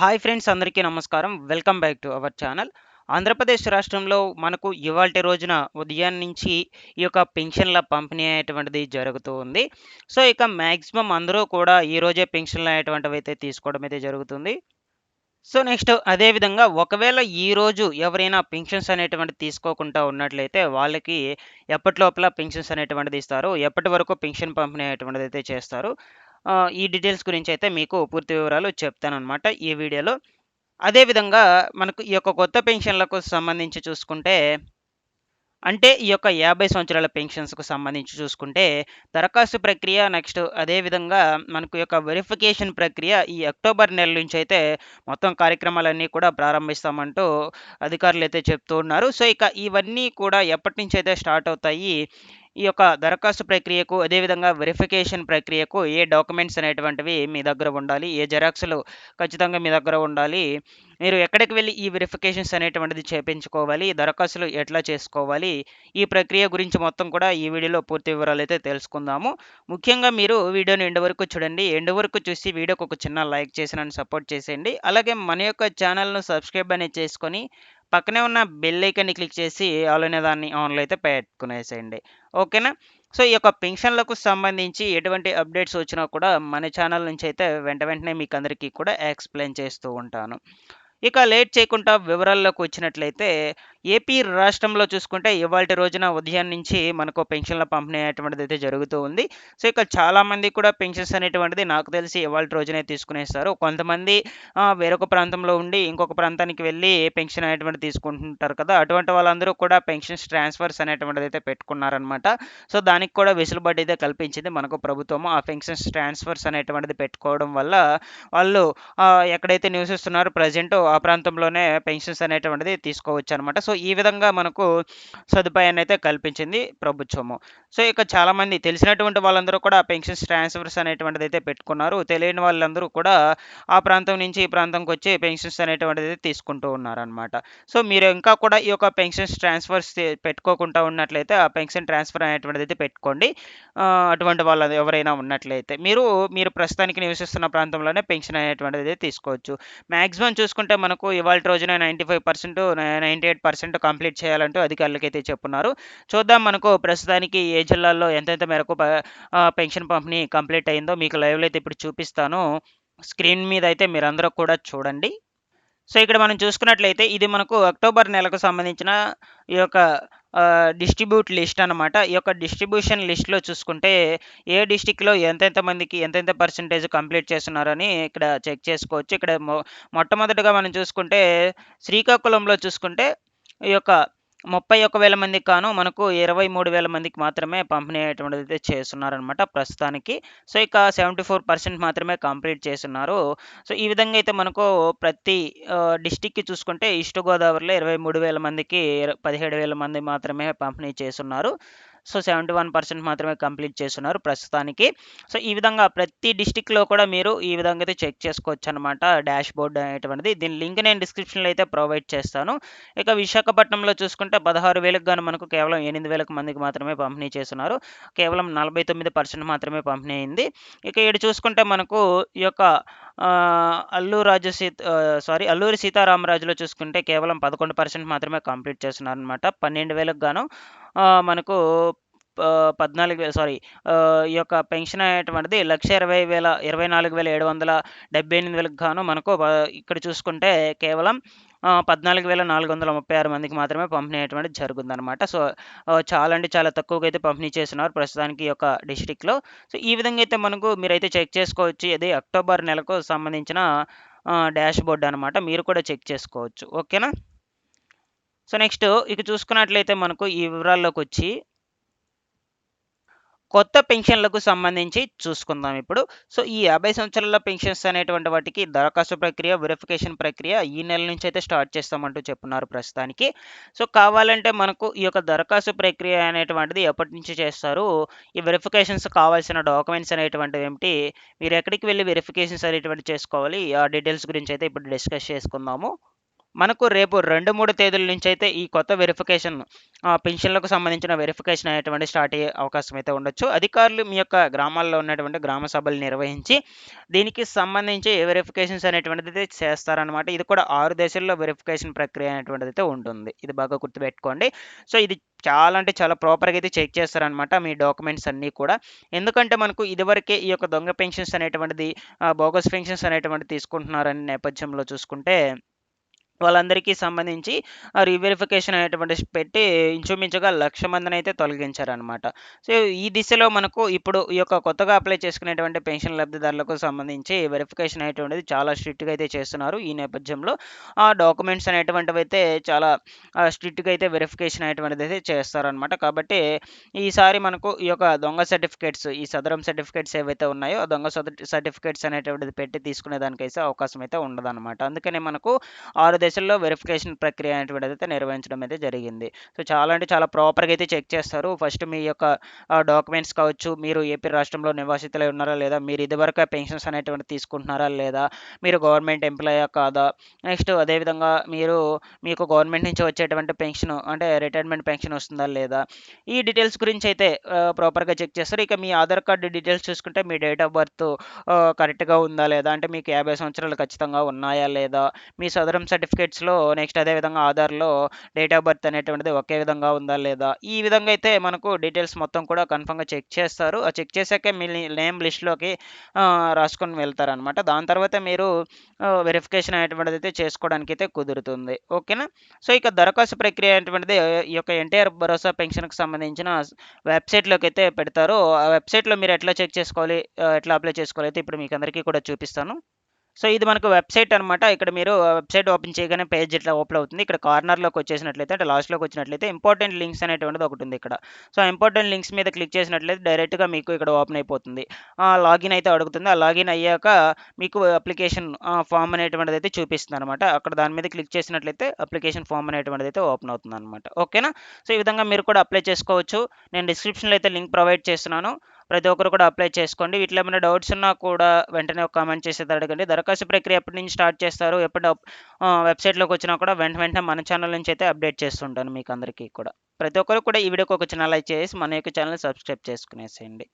Hi friends అందరికీ నమస్కారం. Welcome back to our channel. Andhra Pradesh రాష్ట్రంలో మనకు ఇవాళ రోజున ఉదయం నుంచి ఈ యొక్క పెన్షన్ల పంపిణీ అయ్యేటువంటిది జరుగుతూ ఉంది. సో ఇక మ్యాక్సిమం అందరూ కూడా ఈ రోజే పెన్షన్లు అనేటువంటివి అయితే తీసుకోవడం అయితే జరుగుతుంది. సో నెక్స్ట్ అదేవిధంగా ఒకవేళ ఈ రోజు ఎవరైనా పెన్షన్స్ అనేటువంటి తీసుకోకుండా ఉన్నట్లయితే వాళ్ళకి ఎప్పటి లోపల పెన్షన్స్ అనేటువంటిది ఇస్తారు? ఎప్పటి వరకు పెన్షన్ పంపిణీ అనేటువంటిది అయితే చేస్తారు? ఈ డీటెయిల్స్ గురించి అయితే మీకు పూర్తి వివరాలు చెప్తానమాట ఈ వీడియోలో. అదేవిధంగా మనకు ఈ యొక్క కొత్త పెన్షన్లకు సంబంధించి చూసుకుంటే అంటే ఈ యొక్క యాభై సంవత్సరాల పెన్షన్స్కు సంబంధించి చూసుకుంటే దరఖాస్తు ప్రక్రియ నెక్స్ట్ అదేవిధంగా మనకు యొక్క వెరిఫికేషన్ ప్రక్రియ ఈ అక్టోబర్ నెల నుంచి అయితే మొత్తం కార్యక్రమాలన్నీ కూడా ప్రారంభిస్తామంటూ అధికారులు అయితే చెప్తూ ఉన్నారు. సో ఇక ఇవన్నీ కూడా ఎప్పటి నుంచి అయితే స్టార్ట్ అవుతాయి ఈ యొక్క దరఖాస్తు ప్రక్రియకు అదేవిధంగా వెరిఫికేషన్ ప్రక్రియకు ఏ డాక్యుమెంట్స్ అనేటువంటివి మీ దగ్గర ఉండాలి ఏ జెరాక్స్లు ఖచ్చితంగా మీ దగ్గర ఉండాలి మీరు ఎక్కడికి వెళ్ళి ఈ వెరిఫికేషన్స్ అనేటువంటిది చేపించుకోవాలి దరఖాస్తులు ఎట్లా చేసుకోవాలి ఈ ప్రక్రియ గురించి మొత్తం కూడా ఈ వీడియోలో పూర్తి వివరాలు అయితే తెలుసుకుందాము. ముఖ్యంగా మీరు వీడియోని ఎండు వరకు చూడండి ఎండు వరకు చూసి వీడియోకి ఒక చిన్న లైక్ చేసి నన్ను సపోర్ట్ చేసేయండి. అలాగే మన యొక్క ఛానల్ను సబ్స్క్రైబ్ అనేది చేసుకొని పక్కనే ఉన్న బెల్ ఐకన్ని క్లిక్ చేసి ఆల్ అనే దాన్ని ఆన్లో అయితే పెట్టుకునేసేయండి. ఓకేనా సో ఈ యొక్క పెన్షన్లకు సంబంధించి ఎటువంటి అప్డేట్స్ వచ్చినా కూడా మన ఛానల్ నుంచి అయితే వెంట వెంటనే మీకు అందరికీ కూడా ఎక్స్ప్లెయిన్ చేస్తూ ఉంటాను. ఇక లేట్ చేయకుండా వివరాల్లోకి వచ్చినట్లయితే ఏపీ రాష్ట్రంలో చూసుకుంటే ఇవాళ రోజున ఉదయం నుంచి మనకు పెన్షన్ల పంపిణీ అనేటువంటిది అయితే జరుగుతూ ఉంది. సో ఇక చాలామంది కూడా పెన్షన్స్ అనేటువంటిది నాకు తెలిసి ఇవాళ రోజునే తీసుకునేస్తారు. కొంతమంది వేరొక ప్రాంతంలో ఉండి ఇంకొక ప్రాంతానికి వెళ్ళి పెన్షన్ అనేటువంటిది తీసుకుంటుంటారు కదా. అటువంటి వాళ్ళందరూ కూడా పెన్షన్స్ ట్రాన్స్ఫర్స్ అనేటువంటిది అయితే పెట్టుకున్నారనమాట సో దానికి కూడా వెసులుబాటు అయితే కల్పించింది మనకు ప్రభుత్వం ఆ పెన్షన్స్ ట్రాన్స్ఫర్స్ అనేటువంటిది పెట్టుకోవడం వల్ల వాళ్ళు ఎక్కడైతే నివసిస్తున్నారో ప్రజెంట్ ఆ ప్రాంతంలోనే పెన్షన్స్ అనేటువంటిది తీసుకోవచ్చు అనమాట సో ఈ విధంగా మనకు సదుపాయాన్ని అయితే కల్పించింది ప్రభుత్వము. సో ఇక చాలామంది తెలిసినటువంటి వాళ్ళందరూ కూడా పెన్షన్స్ ట్రాన్స్ఫర్స్ అనేటువంటిది అయితే పెట్టుకున్నారు. తెలియని వాళ్ళందరూ కూడా ఆ ప్రాంతం నుంచి ఈ ప్రాంతంకి వచ్చి పెన్షన్స్ అనేటువంటిది అయితే తీసుకుంటూ ఉన్నారనమాట. సో మీరు ఇంకా కూడా ఈ యొక్క పెన్షన్స్ ట్రాన్స్ఫర్స్ పెట్టుకోకుండా ఉన్నట్లయితే ఆ పెన్షన్ ట్రాన్స్ఫర్ అనేటువంటిది అయితే పెట్టుకోండి అటువంటి వాళ్ళు ఎవరైనా ఉన్నట్లయితే. మీరు మీరు ప్రస్తుతానికి నివసిస్తున్న ప్రాంతంలోనే పెన్షన్ అనేటువంటిది అయితే తీసుకోవచ్చు. మ్యాక్సిమం చూసుకుంటే మనకు ఇవాళ రోజున ninety five percent ninety eight percent complete చేయాలంటూ అధికారులకైతే అయితే చెప్పున్నారు. చూద్దాం మనకు ప్రస్తుతానికి ఏ జిల్లాల్లో ఎంతెంత మేరకు పెన్షన్ పంపిణీ కంప్లీట్ అయిందో మీకు లైవ్లో అయితే ఇప్పుడు చూపిస్తాను. స్క్రీన్ మీద అయితే మీరందరూ కూడా చూడండి. సో ఇక్కడ మనం చూసుకున్నట్లయితే ఇది మనకు అక్టోబర్ నెలకు సంబంధించిన ఈ యొక్క డిస్ట్రిబ్యూట్ లిస్ట్ అన్నమాట. ఈ యొక్క డిస్ట్రిబ్యూషన్ లిస్ట్లో చూసుకుంటే ఏ డిస్టిక్లో ఎంతెంత మందికి ఎంతెంత పర్సంటేజ్ కంప్లీట్ చేస్తున్నారని ఇక్కడ చెక్ చేసుకోవచ్చు. ఇక్కడ మొ మొట్టమొదటిగా మనం చూసుకుంటే శ్రీకాకుళంలో చూసుకుంటే ఈ యొక్క ముప్పై ఒక వేల మందికి కాను మనకు ఇరవై మూడు వేల మందికి మాత్రమే పంపిణీ అయ్యేటువంటిది అయితే చేస్తున్నారనమాట ప్రస్తుతానికి. సో ఇక సెవెంటీ ఫోర్ పర్సెంట్ మాత్రమే కంప్లీట్ చేస్తున్నారు. సో ఈ విధంగా అయితే మనకు ప్రతి డిస్టిక్కి చూసుకుంటే ఈస్ట్ గోదావరిలో ఇరవై మూడు వేల మందికి పదిహేడు వేల మంది మాత్రమే పంపిణీ చేస్తున్నారు. సో సెవెంటీ వన్ పర్సెంట్ మాత్రమే కంప్లీట్ చేస్తున్నారు ప్రస్తుతానికి. సో ఈ విధంగా ప్రతి డిస్టిక్లో కూడా మీరు ఈ విధంగా అయితే చెక్ చేసుకోవచ్చు అనమాట డాష్ బోర్డ్ అనేటువంటిది. దీని లింక్ నేను డిస్క్రిప్షన్లో అయితే ప్రొవైడ్ చేస్తాను. ఇక విశాఖపట్నంలో చూసుకుంటే పదహారు వేలకు గాను మనకు కేవలం ఎనిమిది వేలకు మందికి మాత్రమే పంపిణీ చేస్తున్నారు. కేవలం నలభై తొమ్మిది పర్సెంట్ మాత్రమే పంపిణీ అయింది. ఇక ఇక్కడ చూసుకుంటే మనకు ఈ యొక్క ఆ, అల్లూరు రాజు సీత సారీ అల్లూరి సీతారామరాజులో చూసుకుంటే కేవలం పదకొండు పర్సెంట్ మాత్రమే కంప్లీట్ చేస్తున్నారు అనమాట పన్నెండు వేలకు గాను మనకు పద్నాలుగు వేల సారీ ఈ యొక్క పెన్షన్ అనేటువంటిది లక్ష ఇరవై వేల ఇరవై నాలుగు వేల ఏడు వందల డెబ్బై ఎనిమిది వేలకు గాను మనకు ఇక్కడ చూసుకుంటే కేవలం పద్నాలుగు వేల నాలుగు వందల ముప్పై ఆరు మందికి మాత్రమే పంపిణీ అయ్యేటువంటి జరుగుతుందన్నమాట సో చాలా అంటే చాలా తక్కువగా అయితే పంపిణీ చేస్తున్నారు ప్రస్తుతానికి ఈ యొక్క డిస్టిక్లో సో ఈ విధంగా అయితే మనకు మీరైతే చెక్ చేసుకోవచ్చు. ఇది అక్టోబర్ నెలకు సంబంధించిన డాష్ బోర్డ్ అనమాట మీరు కూడా చెక్ చేసుకోవచ్చు. ఓకేనా? సో నెక్స్ట్ ఇక చూసుకున్నట్లయితే మనకు ఈ వివరాల్లోకి వచ్చి కొత్త పెన్షన్లకు సంబంధించి చూసుకుందాం ఇప్పుడు. సో ఈ యాభై సంవత్సరాల పెన్షన్స్ అనేటువంటి వాటికి దరఖాస్తు ప్రక్రియ వెరిఫికేషన్ ప్రక్రియ ఈ నెల నుంచి అయితే స్టార్ట్ చేస్తామంటూ చెప్తున్నారు ప్రస్తుతానికి. సో కావాలంటే మనకు ఈ యొక్క దరఖాస్తు ప్రక్రియ అనేటువంటిది ఎప్పటి నుంచి చేస్తారు? ఈ వెరిఫికేషన్స్ కావాల్సిన డాక్యుమెంట్స్ అనేటువంటివి ఏమిటి? మీరు ఎక్కడికి వెళ్ళి వెరిఫికేషన్స్ అనేటువంటి చేసుకోవాలి? ఆ డీటెయిల్స్ గురించి అయితే ఇప్పుడు డిస్కస్ చేసుకుందాము. మనకు రేపు రెండు మూడు తేదీల నుంచి అయితే ఈ కొత్త వెరిఫికేషన్ పెన్షన్లకు సంబంధించిన వెరిఫికేషన్ అనేటువంటి స్టార్ట్ అయ్యే అవకాశం అయితే ఉండొచ్చు. అధికారులు మీ యొక్క గ్రామాల్లో ఉన్నటువంటి గ్రామ సభలు నిర్వహించి దీనికి సంబంధించి వెరిఫికేషన్స్ అనేటువంటిది అయితే చేస్తారనమాట ఇది కూడా ఆరు దశల్లో వెరిఫికేషన్ ప్రక్రియ అనేటువంటిది అయితే ఉంటుంది. ఇది బాగా గుర్తుపెట్టుకోండి. సో ఇది చాలా అంటే చాలా ప్రాపర్గా అయితే చెక్ చేస్తారనమాట మీ డాక్యుమెంట్స్ అన్నీ కూడా. ఎందుకంటే మనకు ఇదివరకే ఈ యొక్క దొంగ పెన్షన్స్ అనేటువంటిది బోగస్ పెన్షన్స్ అనేటువంటిది తీసుకుంటున్నారని నేపథ్యంలో చూసుకుంటే వాళ్ళందరికీ సంబంధించి రీవెరిఫికేషన్ అనేటువంటి పెట్టి ఇంచుమించుగా లక్ష మందిని అయితే తొలగించారనమాట. సో ఈ దిశలో మనకు ఇప్పుడు ఈ యొక్క కొత్తగా అప్లై చేసుకునేటువంటి పెన్షన్ లబ్ధిదారులకు సంబంధించి వెరిఫికేషన్ అనేటువంటిది చాలా స్ట్రిక్ట్గా అయితే చేస్తున్నారు. ఈ నేపథ్యంలో ఆ డాక్యుమెంట్స్ అనేటువంటివి అయితే చాలా స్ట్రిక్ట్గా అయితే వెరిఫికేషన్ అనేటువంటిది అయితే చేస్తారనమాట. కాబట్టి ఈసారి మనకు ఈ యొక్క దొంగ సర్టిఫికేట్స్ ఈ సదరం సర్టిఫికేట్స్ ఏవైతే ఉన్నాయో ఆ దొంగ సర్టిఫికేట్స్ అనేటువంటిది పెట్టి తీసుకునే దానికైతే అవకాశం అయితే ఉండదన్నమాట అందుకనే మనకు ఆరు దశల్లో వెరిఫికేషన్ ప్రక్రియ అనేటువంటిది అయితే నిర్వహించడం అయితే జరిగింది. సో చాలా అంటే చాలా ప్రాపర్గా అయితే చెక్ చేస్తారు. ఫస్ట్ మీ యొక్క డాక్యుమెంట్స్ కావచ్చు మీరు ఏపీ రాష్ట్రంలో నివాసితులై ఉన్నారా లేదా మీరు ఇదివరకు పెన్షన్స్ అనేటువంటి తీసుకుంటున్నారా లేదా మీరు గవర్నమెంట్ ఎంప్లాయా కాదా? నెక్స్ట్ అదేవిధంగా మీరు మీకు గవర్నమెంట్ నుంచి వచ్చేటువంటి పెన్షన్ అంటే రిటైర్మెంట్ పెన్షన్ వస్తుందా లేదా? ఈ డీటెయిల్స్ గురించి అయితే ప్రాపర్గా చెక్ చేస్తారు. ఇక మీ ఆధార్ కార్డు డీటెయిల్స్ చూసుకుంటే మీ డేట్ ఆఫ్ బర్త్ కరెక్ట్గా ఉందా లేదా? అంటే మీకు యాభై సంవత్సరాలు ఖచ్చితంగా ఉన్నాయా లేదా? మీ సదరం సర్టిఫికేట్ సర్టిఫికేట్స్లో నెక్స్ట్ అదేవిధంగా ఆధార్లో డేట్ ఆఫ్ బర్త్ అనేటువంటిది ఒకే విధంగా ఉందా లేదా? ఈ విధంగా అయితే మనకు డీటెయిల్స్ మొత్తం కూడా కన్ఫర్మ్గా చెక్ చేస్తారు. ఆ చెక్ చేశాకే మీ నేమ్ లిస్ట్లోకి రాసుకొని వెళ్తారనమాట దాని తర్వాత మీరు వెరిఫికేషన్ అనేటువంటిది అయితే చేసుకోవడానికి అయితే కుదురుతుంది. ఓకేనా? సో ఇక దరఖాస్తు ప్రక్రియ అనేటువంటిది ఈ యొక్క ఎన్టీఆర్ భరోసా పెన్షన్కి సంబంధించిన వెబ్సైట్లోకి అయితే పెడతారు. ఆ వెబ్సైట్లో మీరు ఎట్లా చెక్ చేసుకోవాలి? ఎట్లా అప్లై చేసుకోవాలి? అయితే ఇప్పుడు మీకు అందరికీ కూడా చూపిస్తాను. సో ఇది మనకు వెబ్సైట్ అనమాట ఇక్కడ మీరు వెబ్సైట్ ఓపెన్ చేయగానే పేజ్ ఇట్లా ఓపెన్ అవుతుంది. ఇక్కడ కార్నర్లోకి వచ్చేసినట్లయితే అంటే లాస్ట్లోకి వచ్చినట్లయితే ఇంపార్టెంట్ లింక్స్ అనేటువంటిది ఒకటి ఉంది ఇక్కడ. సో ఇంపార్టెంట్ లింక్స్ మీద క్లిక్ చేసినట్లయితే డైరెక్ట్గా మీకు ఇక్కడ ఓపెన్ అయిపోతుంది. లాగిన్ అయితే అడుగుతుంది. ఆ లాగిన్ అయ్యాక మీకు అప్లికేషన్ ఫామ్ అనేటువంటిది అయితే చూపిస్తుంది అనమాట అక్కడ దాని మీద క్లిక్ చేసినట్లయితే అప్లికేషన్ ఫామ్ అనేటువంటిది అయితే ఓపెన్ అవుతుంది అనమాట ఓకేనా? సో ఈ విధంగా మీరు కూడా అప్లై చేసుకోవచ్చు. నేను డిస్క్రిప్షన్లో అయితే లింక్ ప్రొవైడ్ చేస్తున్నాను. ప్రతి ఒక్కరు కూడా అప్లై చేసుకోండి. వీటిలో ఏమైనా డౌట్స్ ఉన్నా కూడా వెంటనే ఒక కామెంట్ చేసేది అడగండి. దరఖాస్తు ప్రక్రియ ఎప్పటి నుంచి స్టార్ట్ చేస్తారు? ఎప్పుడు వెబ్సైట్లోకి వచ్చినా కూడా వెంట వెంటనే మన ఛానల్ నుంచి అయితే అప్డేట్ చేస్తుంటాను మీకు అందరికీ కూడా. ప్రతి ఒక్కరు కూడా ఈ వీడియోకి ఒక చిన్న లైక్ చేసి మన యొక్క ఛానల్ సబ్స్క్రైబ్ చేసుకునేసేయండి.